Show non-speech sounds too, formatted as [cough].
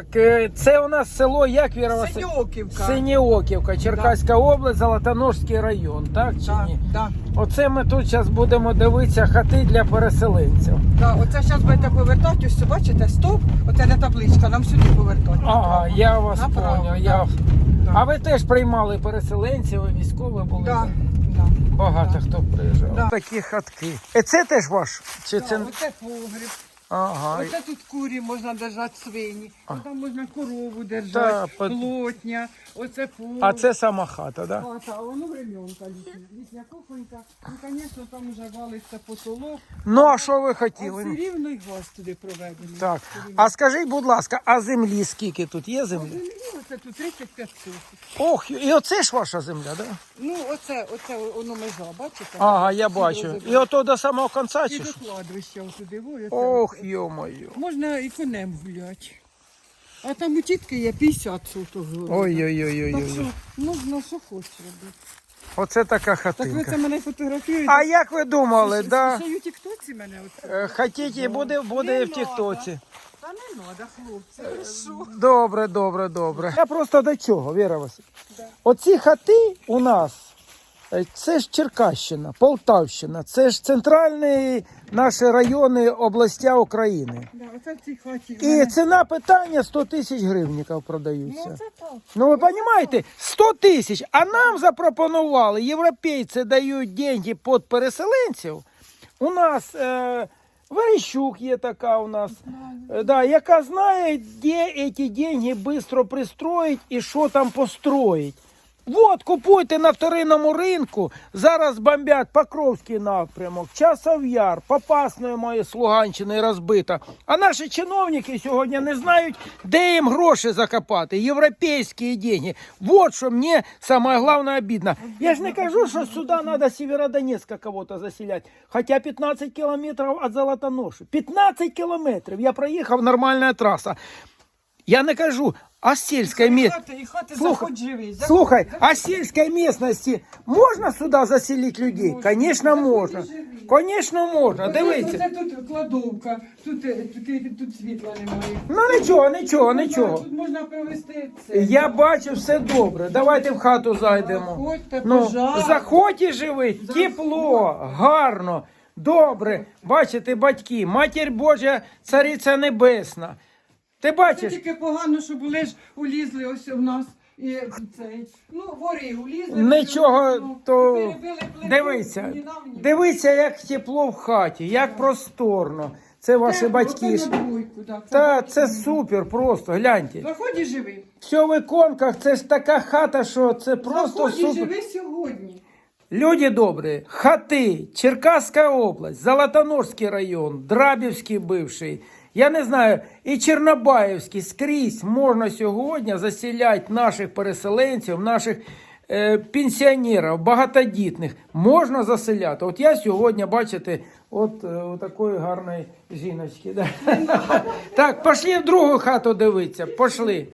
Так, е, Це у нас село як Віра Василь? Синьоківка. Черкаська область, Золотоножський район, так чи Так, ні? так. Оце ми тут зараз будемо дивитися хати для переселенців. Да, оце зараз будете повертати, ось бачите, стоп, оце не табличка, нам сюди повертати. Ага, я вас поняв. Я... Да. А ви теж приймали переселенців, ви військові були? Да, да. Багато Да. хто приїжджав. Да. Такі хатки. І це теж ваш? Чи це... Оце погріб, Ага. оце тут курі можна держати свині, А. там можна корову Да, держати, под- плотня, оце погріб. А це сама хата, да? Хата, а воно временка літня. Літня кухонька. Ну, звісно, там вже валиться потолок. Ну, а що ви А все хотіли? рівно й газ туди проведений. Так. А скажіть, будь ласка, а землі скільки тут є землі? Землі оце тут 35 сотих. Ох, і оце ж ваша земля, да? Ну, оце, оце воно межа, бачите? Ага, я бачу. І ото до самого кінця І чи до що? кладовища туди. Ох, йо-моє. Можна і конем гуляти. А там у тітки є 50 соток. Так що Ой-ой-ой-ой. можна що хочеш робити. Оце така Так ви хатинка. це мене фотографуєте? А як ви думали, да? Ще й у тіктоці мене оце. Е, Хотіть, буде, буде і в Тіктоці. Та не треба, хлопці, ви що? Добре, добре, добре. Я просто до чого, Віра Василь. Оці хати у нас, це ж Черкащина, Полтавщина, це ж центральні наші райони областя України. Да, оце в хаті. І ціна питання 100 тисяч Ну, продаються. це так. Ну ви розумієте, 100 тисяч, а нам запропонували, європейці дають деньги під переселенців. У нас е, Верещук є така у нас, е, да, яка знає, де ці деньги швидко пристроїть і що там построїть. Вот, купуйте на вторинному ринку. Зараз бомбять Покровський напрямок, Часов Яр, Попасної моєї з розбита. А наші чиновники сьогодні не знають, де їм гроші закопати. Європейські деньги. Вот що мені саме головне обідно. Я ж не кажу, що сюди треба Сєвєродонецька кого-то заселяти. Хоча 15 кілометрів від Золотоноші. 15 кілометрів. Я проїхав нормальна траса. Я не кажу, а місцевості. Хати, і хати Слухай, заходь заходь. Слухай, а сельской местности можно сюда заселить людей? Конечно, можно. Конечно, можно. Дивіться. Це тут кладовка, тут, е, тут, тут світла немає. Ну нічого, нічого, нічого. Тут можна провести це. Я бачу все добре. Давайте в хату зайдемо. Заходьте, Ну, пожалуйста. заходь і живи, тепло, гарно, добре. Бачите, батьки, матір Божа, цариця небесна. Ти Це бачиш? тільки погано, що були ж улізли ось у нас. І цей, ну, вори улізли. Нічого, ну, то перебили плиту, дивися, ні нам, ні. дивися, як тепло в хаті, як просторно. Це ваші Це батьки. ж. на двойку, так, Та це супер, просто гляньте. Заходь і живи. Все в іконках, це ж така хата, що це просто Заходь і супер. живи сьогодні. Люди добрі, хати, Черкаська область, Золотоножський район, Драбівський бивший. Я не знаю, і Чорнобаївський скрізь можна сьогодні заселяти наших переселенців, наших е, пенсіонерів, багатодітних. Можна заселяти. От я сьогодні, бачите, от, е, такої гарної жіночки. [laughs] Так, пішли в другу хату дивитися. Пішли.